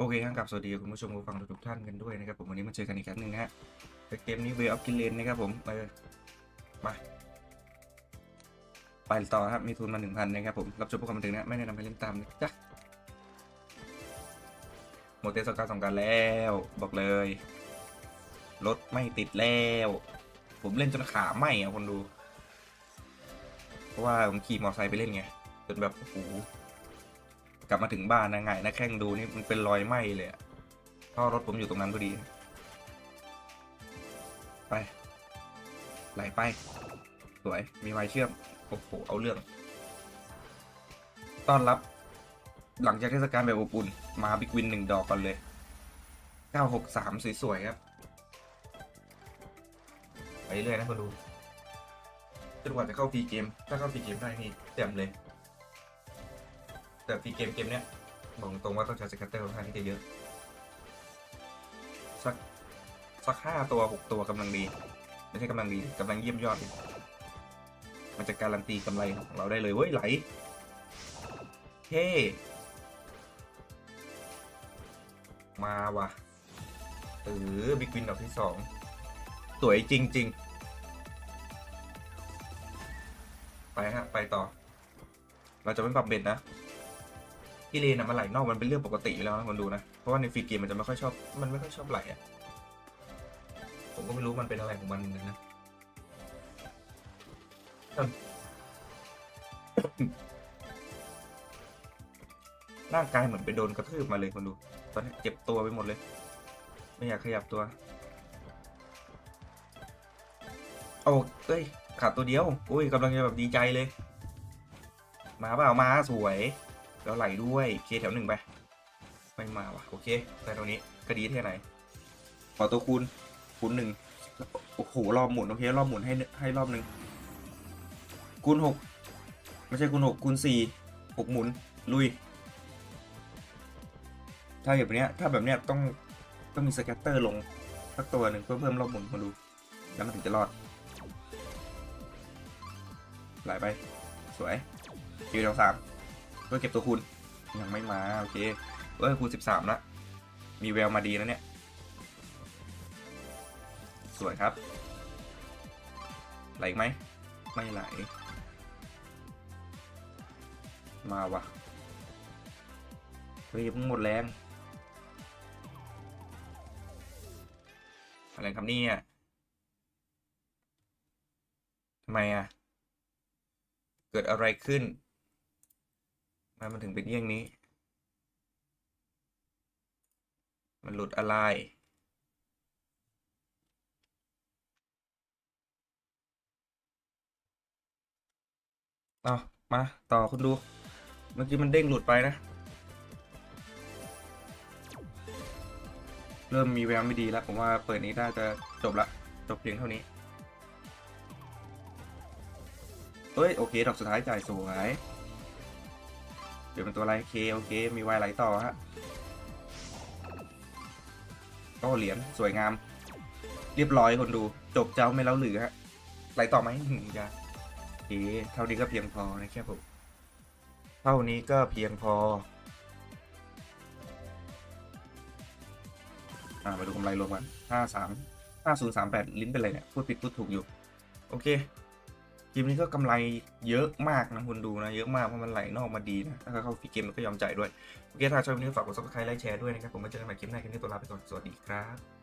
โอเคครับกับสวัสดีคุณผู้ชมผู้ฟังทุกท่านกันด้วยนะครับผมวันนี้มาเจอกันอีกครั้งหนึ่งนะฮะเกมนี้ Way of Killen นะครับผมเออมาไปต่อครับมีทุนมาหนึ่งพันนะครับผมรับชมพวกคำบันเทิงนะไม่แนะนำให้เล่นตามนะจ๊ะหมดเทศกาลสงการแล้ว บอกเลยรถไม่ติดแล้ว ผมเล่นจนขาไหมอะคนดู เพราะว่าผมขี่มอเตอร์ไซค์ไปเล่นไงจนแบบโอ้โห กลับมาถึงบ้านนะไงนะแข้งดูนี่มันเป็นรอยไหม้เลยอะเพรถผมอยู่ตรงนั้นพอดี ไป ไหลไป สวย มีไม้เชื่อม โอ้โห เอาเรื่อง ต้อนรับ หลังจากเทศกาลแบบอบอุ่น มาบิ๊กวินหนึ่งดอกก่อนเลย 963 สวยๆครับ ไปเรื่อยนะมาดูจนกว่าจะเข้าฟรีเกม ถ้าเข้าฟรีเกมได้นี่เต็มเลย แต่ฟรีเกมเกมเนี้ยบอกตรงว่าต้องใช้สแกตเตอร์ค่อนข้างที่จะเยอะสักสักห้าตัวหกตัวกำลังดี ไม่ใช่กำลังดีกำลังเยี่ยมยอด มันจะการันตีกำไรของเราได้เลยเว้ยไหลเฮ้มาว่ะเออบิ๊กวินดอกที่สองสวยจริง ๆ ไปฮะ ไปต่อ เราจะไม่ปรับเบ็ดนะ พี่เลนอะมันไหลนอกมันเป็นเรื่องปกติอยู่แล้วนะคนดูนะ เพราะว่าในฟรีเกมมันจะไม่ค่อยชอบ มันไม่ค่อยชอบไหลอะผมก็ไม่รู้มันเป็นอะไรของมันเหมือนกันนะอืมร่างกายเหมือนไปโดนกระทืบมาเลยคนดู ตอนนี้เจ็บตัวไปหมดเลย ไม่อยากขยับตัวโอ้เอ้ยขาดตัวเดียว อุ้ยกำลังจะแบบดีใจเลย มาเปล่ามาสวย แล้วไหลด้วยเคแถวหนึ่งไป ไม่มาวะโอเคแต่ตรงนี้ก็ดีแค่ไหนขอตัวคูณคูณหนึ่งโอ้โหรอบหมุนโอเครอบหมุนให้ให้รอบหนึ่งคูณหกไม่ใช่คูณหกคูณสี่หกหมุนลุย ถ้าแบบเนี้ยถ้าแบบเนี้ยต้องต้องมีสแกตเตอร์ลงสักตัวหนึ่งเพื่อเพิ่มรอบหมุนมาดูแล้วมันถึงจะรอดไหลไป สวยคิวแถวสาม เพื่อเก็บตัวคูณยังไม่มา โอเคเออคูณสิบสามละมีแววมาดีแล้วเนี่ย สวยครับ ไหลไหม ไม่ไหล มาว่ะเฮ้ยเพิ่งหมดแรงอะไรครับนี่ยทำไมอะ เกิดอะไรขึ้น ทำไมมันถึงเป็นเยี่ยงนี้ มันหลุดอะไร เอามา ต่อคุณดู เมื่อกี้มันเด้งหลุดไปนะ เริ่มมีแววไม่ดีแล้ว ผมว่าเปิดนี้น่าจะจบละ จบเพียงเท่านี้เฮ้ย โอเค ดอกสุดท้ายจ่ายสวย เดี๋ยวเป็นตัวอะไรเคโอเค มีวายไหลต่อฮะก็เหรียญสวยงาม เรียบร้อยคนดูจบเจ้าไม่เล่าหรือฮะไหลต่อไหมหนึ่งจ้ะโอเคเท่านี้ก็เพียงพอนะครับผมเท่านี้ก็เพียงพออ่ามาดูกำไรรวมกันห้าสามห้าศูนย์สามแปดลิ้นเป็นไรเนี่ย พูดผิดพูดถูกอยู่ โอเค เกมนี้ก็กำไรเยอะมากนะคุณดูนะ เยอะมากเพราะมันไหลนอกมาดีนะถ้าเข้าฟรีเกมมันก็ยอมจ่ายด้วย โอเค ถ้าชอบคลิปนี้ฝากกดซับสไครต์ไลค์แชร์ด้วยนะครับ ผมมาเจอกันใหม่คลิปหน้าคลิปนี้ตัวลาไปก่อน สวัสดีครับ